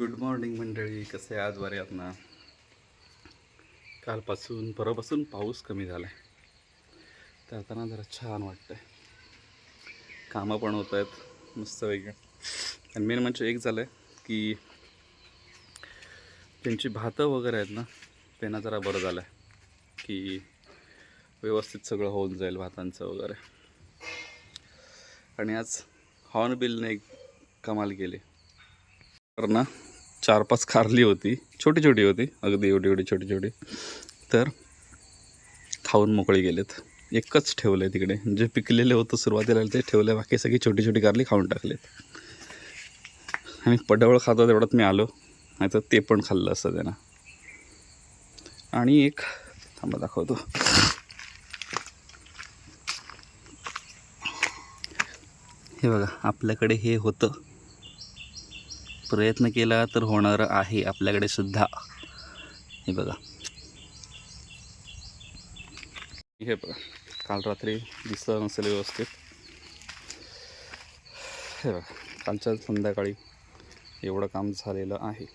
Good morning मंडळी कसे आज बरे ना कालपासून परवापासून पाऊस कमी झाला आहे तर आता ना जरा छान वाटतं आहे कामं पण होत आहेत मस्त वेगळं आणि मेन म्हणजे एक झालं आहे की त्यांची भातं वगैरे आहेत ना त्यांना जरा बरं झालं आहे की व्यवस्थित सगळं होऊन जाईल भातांचं वगैरे. आणि आज हॉर्नबिलने एक कमाल केली. तर ना चार पाच खारली होती. छोटी छोटी होती. अगदी एवढी एवढी छोटी छोटी तर खाऊन मोकळी गेलेत. एकच ठेवलं आहे तिकडे. जे पिकलेले होतं सुरुवातीला ते ठेवलं बाकी सगळी छोटी छोटी कारली खाऊन टाकलेत. आणि पडवळ खातो तेवढ्यात मी आलो. नाही तर ते पण खाल्लं असतं त्यानं. आणि एक थांबा दाखवतो. हे बघा आपल्याकडे हे होतं. प्रयत्न केला तर होणार आहे आपल्याकडे सुद्धा. हे बघा. हे बघा. काल रात्री दिसलं नसेल व्यवस्थित. हे बघा. कालच्या संध्याकाळी एवढं काम झालेलं आहे.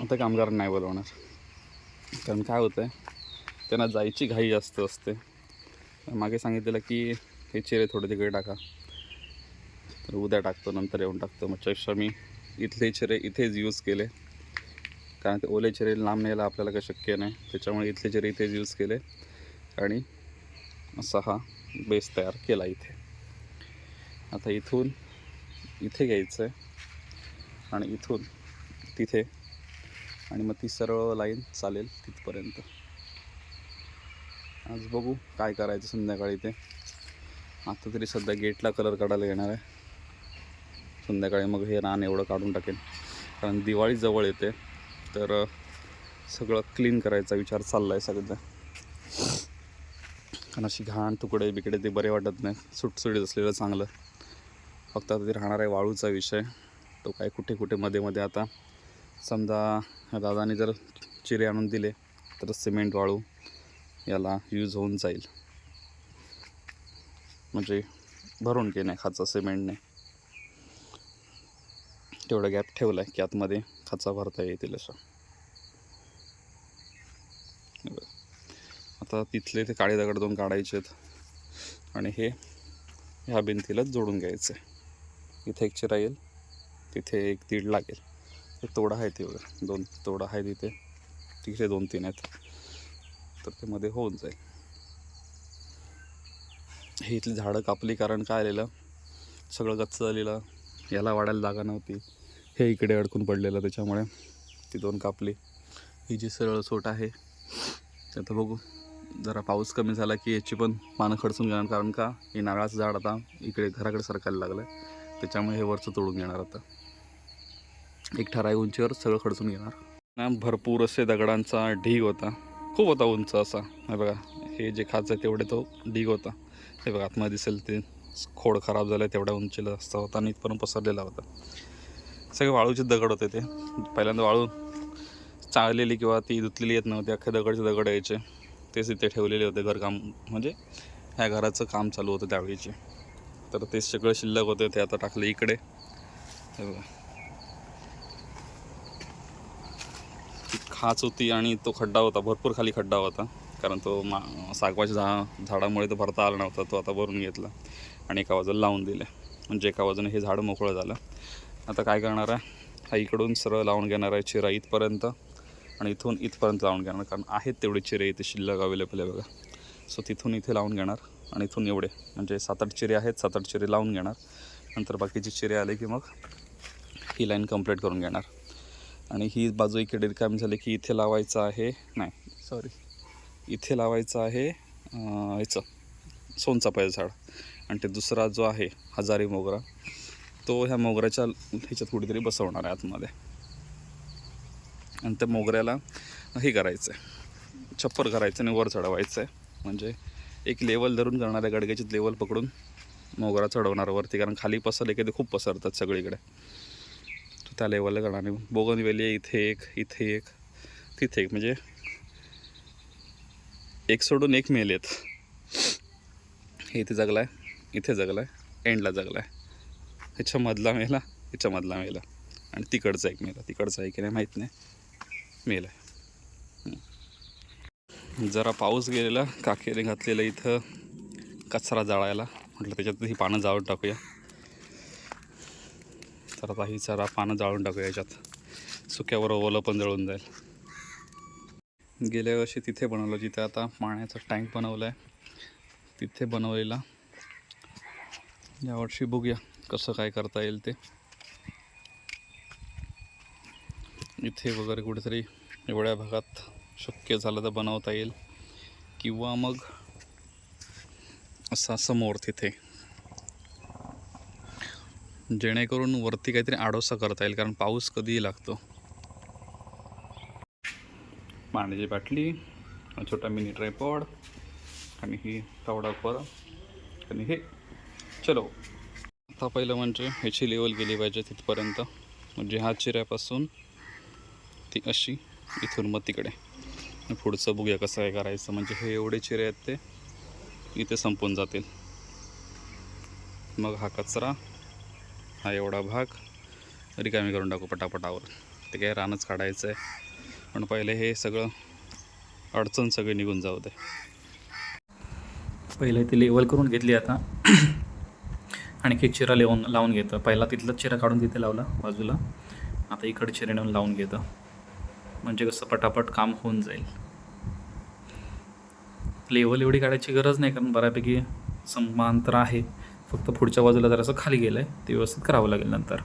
आता कामगार नाही बोलवणार. कारण काय होतं आहे त्यांना जायची घाई जास्त असते. मागे सांगितलेलं की हे चिरे थोडे तिकडे टाका. तर उद्या टाकतो नंतर येऊन टाकतो. मग मी इथले चिरे इथेच यूज केले. कारण ते ओले चिरे लांब न्यायला आपल्याला काही शक्य नाही. त्याच्यामुळे इथले चिरे इथेच यूज केले. आणि असा हा बेस तयार केला इथे. आता इथून इथे घ्यायचं आहे आणि इथून तिथे. आणि मग ती सरळ लाईन चालेल तिथपर्यंत. आज बघू काय करायचं संध्याकाळी ते. आता तरी सध्या गेटला कलर काढायला येणार आहे. संध्याकाळी मग हे रान एवढं काढून टाकेन. कारण दिवाळी जवळ येते. तर सगळं क्लीन करायचा विचार चालला आहे सगळं कारण अशी घाण तुकडे बिकडे ते बरे वाटत नाही. सुटसुटीत असलेलं चांगलं. फक्त आता ते राहणार आहे वाळूचा विषय. तो काय कुठे कुठे मध्ये मध्ये आता. समजा ह्या दादाने जर चिरे आणून दिले तर सिमेंट वाळू. याला यूज होऊन जाईल. म्हणजे भरून घेणे खाचा सिमेंटने तेवढा गॅप ठेवला आहे की आतमध्ये खाचा भरता येतील असं. आता तिथले ते काळे दगड दोन काढायचे आहेत. आणि हे ह्या भिंतीलाच जोडून घ्यायचं आहे इथे एक चिरा येईल तिथे एक दीड लागेल ते तोडा आहे ते वगैरे दोन तोडा आहे तिथे तिथे दोन तीन आहेत. तर ते मध्ये होऊन जाईल. हे इथली झाडं कापली कारण काय आलेलं? सगळं गच्च झालेलं याला वाढायला जागा नव्हती. हे इकडे अडकून पडलेलं त्याच्यामुळे ती दोन कापली. ही जी सरळ सोट आहे आता बघू. जरा पाऊस कमी झाला की याची पण पानं खडसून घेणार. कारण का? हे नारळाचं झाड आता इकडे घराकडे सरकायला लागलं आहे त्याच्यामुळे हे वरचं तोडून घेणार आता. एक ठराविक उंचीवर सगळं खडसून घेणार. भरपूर असे दगडांचा ढीग होता. खूप होता उंच असा. हे बघा हे जे खाच आहे तेवढे तो ढीग होता. हे बघा आतमध्ये दिसेल ते खोड खराब झालं तेवढ्या उंचीला असता होता आणि इथपर्यंत पसरलेला होता. सगळे वाळूचे दगड होते ते. पहिल्यांदा वाळू चाळलेली किंवा ती धुतलेली येत नव्हती अख्खे दगडचे दगड यायचे. तेच इथे ठेवलेले होते घरकाम म्हणजे ह्या घराचं काम चालू होतं त्यावेळीचे. तर ते सगळं शिल्लक होते ते आता टाकले इकडे. हे बघा. खाच होती आणि तो खड्डा होता भरपूर खाली खड्डा होता. कारण तो मा सागवाच्या झा झाडामुळे तो भरता आला नव्हता तो आता भरून घेतला आणि एका बाजूला लावून दिले. म्हणजे एका बाजूने हे झाड मोकळं झालं. आता काय करणार आहे? हा इकडून सरळ लावून घेणार आहे चिरा इथपर्यंत आणि इथून इथपर्यंत लावून घेणार. कारण आहेत तेवढे चिरे इथे शिल्लक अवेलेबल आहे बघा. सो तिथून इथे लावून घेणार आणि इथून एवढे. म्हणजे सात आठ चिरे आहेत सात आठ चिरे लावून घेणार. नंतर बाकीचे चिरे आले की मग ही लाईन कंप्लीट करून घेणार. आणि ही बाजू इकडे रिकामी झाली की इथे लावायचं आहे. नाही सॉरी इथे लावायचं आहे याचं ह्याचं सोनचापायचं झाड. आणि ते दुसरा जो आहे हजारी मोगरा तो ह्या मोगऱ्याच्या ह्याच्यात कुठेतरी बसवणार आहे आतमध्ये. आणि त्या मोगऱ्याला हे करायचं आहे छप्पर करायचं आणि वर चढवायचं आहे म्हणजे एक लेवल धरून करणाऱ्या गडग्याची लेवल पकडून मोगरा चढवणार वरती. कारण खाली पसरले की ते खूप पसरतात सगळीकडे. त्या लेवलला जाणार नाही बोगनवेली इथे एक इथे एक तिथे एक. म्हणजे एक सोडून एक मेलेत हे इथे जगला आहे इथे जगला आहे एंडला जगला आहे ह्याच्यामधला मेला ह्याच्यामधला मेला आणि तिकडचा एक मेला तिकडचा आहे की नाही माहीत नाही. मेला आहे. जरा पाऊस गेलेला काकेने घातलेलं इथं कचरा जाळायला. म्हटलं त्याच्यात ही पानं जाळून टाकूया. तर आता ही जरा पानं जाळून टाकूया याच्यात. सुक्यावर ओलं पण जळून जाईल. गेल्या वर्षी तिथे बनवलं जिथे आता पाण्याचा टँक बनवला आहे तिथे बनवलेला. यावर्षी बघूया कसं काय करता येईल ते. इथे वगैरे कुठेतरी एवढ्या भागात शक्य झालं तर बनवता येईल. किंवा मग असा समोर तिथे. जेणेकरून वरती काहीतरी आडोसा करता येईल कारण पाऊस कधीही लागतो. पाण्याची बाटली छोटा मिनी ट्रायपॉड आणि ही तावडा पर आणि हे चलो. आता पहिलं म्हणजे ह्याची लेवल गेली पाहिजे तिथपर्यंत. म्हणजे ह्या चिऱ्यापासून ती अशी इथून मग तिकडे. पुढचं बघूया कसं काय करायचं. म्हणजे हे एवढे चिरे आहेत ते इथे संपून जातील. मग हा कचरा हा एवढा भाग रिकामी करून टाकू पटापटावर. ते काय रानच काढायचं आहे पण पहिले हे सगळं अडचण सगळी निघून जाऊ दे. पहिले ती लेवल करून घेतली आता. आणखी एक चिरा लावून लावून घेतं. पहिला तिथला चिरा काढून तिथे लावला बाजूला. आता इकडे चिरा नेऊन लावून घेतं. म्हणजे कसं पटापट काम होऊन जाईल. लेवल एवढी काढायची गरज नाही कारण बऱ्यापैकी समांतर आहे. फक्त पुढच्या बाजूला जरासं खाली गेलं आहे ते व्यवस्थित करावं लागेल नंतर.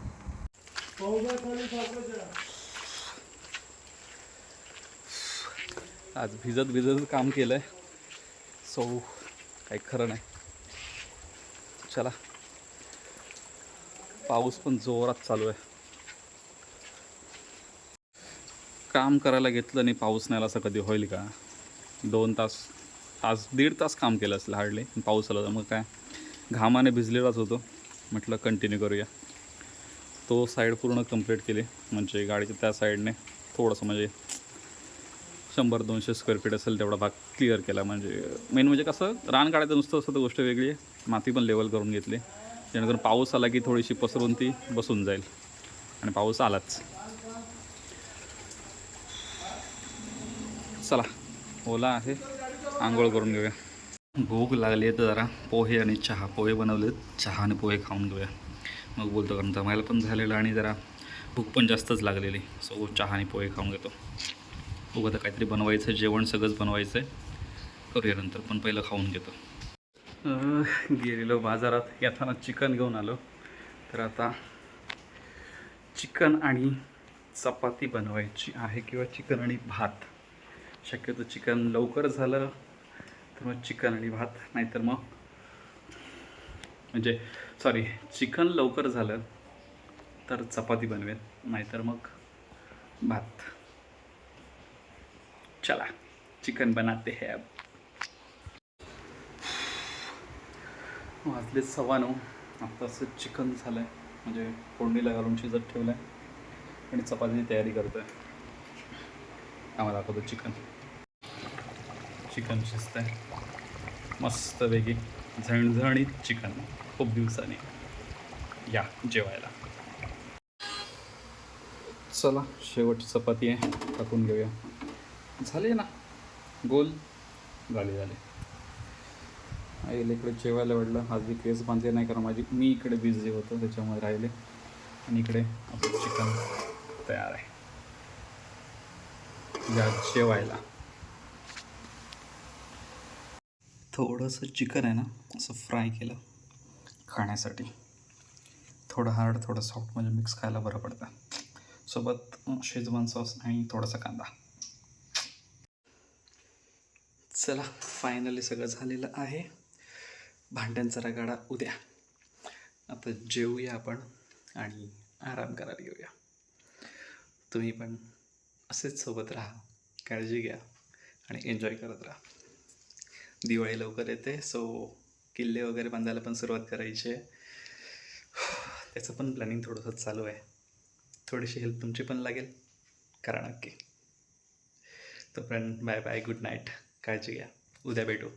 आज भिजत भिजत काम केलं आहे सो काही खरं नाही. चला. पाऊस पण जोरात चालू आहे. काम करायला घेतलं आणि पाऊस नाही असं कधी होईल का? दोन तास तास दीड तास काम केलं असेल हार्डली पाऊस आला तर मग काय? घामाने भिजलेलाच होतो. म्हटलं कंटिन्यू करूया. तो साईड पूर्ण कंप्लीट केली. म्हणजे गाडीच्या त्या साईडने थोडंसं म्हणजे शंभर दोनशे स्क्वेअर फीट असेल तेवढा भाग क्लिअर केला. म्हणजे मेन म्हणजे कसं रान काढायचं नुसतं असं तर गोष्ट वेगळी आहे. माती पण लेवल करून घेतली. जेणेकरून पाऊस आला की थोडीशी पसरून ती बसून जाईल. आणि पाऊस आलाच. चला ओला आहे. आंघोळ करून घेऊया. भूक लागली आहे तर जरा पोहे आणि चहा पोहे बनवलेत. चहा आणि पोहे खाऊन घेऊया. मग बोलतो कारण जमायला पण झालेलं आणि जरा भूक पण जास्तच लागलेली. सो चहा आणि पोहे खाऊन घेतो. बघू आता काहीतरी बनवायचं आहे जेवण सगळंच बनवायचं आहे. करूया नंतर पण पहिलं खाऊन घेतो. गेलेलो बाजारात. येताना चिकन घेऊन आलो. तर आता चिकन आणि चपाती बनवायची आहे किंवा चिकन आणि भात. शक्यतो चिकन लवकर झालं तर मग चिकन आणि भात नाहीतर मग म्हणजे सॉरी चिकन लवकर झालं तर चपाती बनवेल नाहीतर मग भात. चला चिकन बनाते हे अब. वाजले सव्वा नऊ. आता असं चिकन झालं आहे म्हणजे फोडणीला घालून शिजत ठेवलं आहे आणि चपातीची तयारी करतो आहे आम्हाला दाखवतो चिकन चिकन शिजत आहे. मस्तपैकी झणझणीत चिकन खूप दिवसांनी. या जेवायला. चला शेवटची चपाती आहे टाकून घेऊया. झाले ना? गोल? झाले झाले. आईला इकडे जेवायला वाटलं आज मी केस बांधले नाही कारण माझी मी इकडे बिझी होतो त्याच्यामुळे राहिले. आणि इकडे आपलं चिकन तयार आहे. या जेवायला. थोडंसं चिकन आहे ना असं फ्राय केलं खाण्यासाठी. थोडं हार्ड थोडं सॉफ्ट म्हणजे मिक्स खायला बरं पडतं. सोबत शेजवान सॉस आणि थोडासा कांदा. चला फायनली सगळं झालेलं आहे. भांड्यांचा रगाडा उद्या. आता जेवूया आपण आणि आराम करायला घेऊया तुम्ही पण असेच सोबत राहा काळजी घ्या आणि एन्जॉय करत राहा. दिवाळी लवकर येते. सो किल्ले वगैरे बांधायला पण सुरुवात करायची आहे. त्याचं पण प्लॅनिंग थोडंसं चालू आहे. थोडीशी हेल्प तुमची पण लागेल. करा नक्की तोपर्यंत बाय बाय गुड नाईट काळजी घ्या. उद्या भेटू.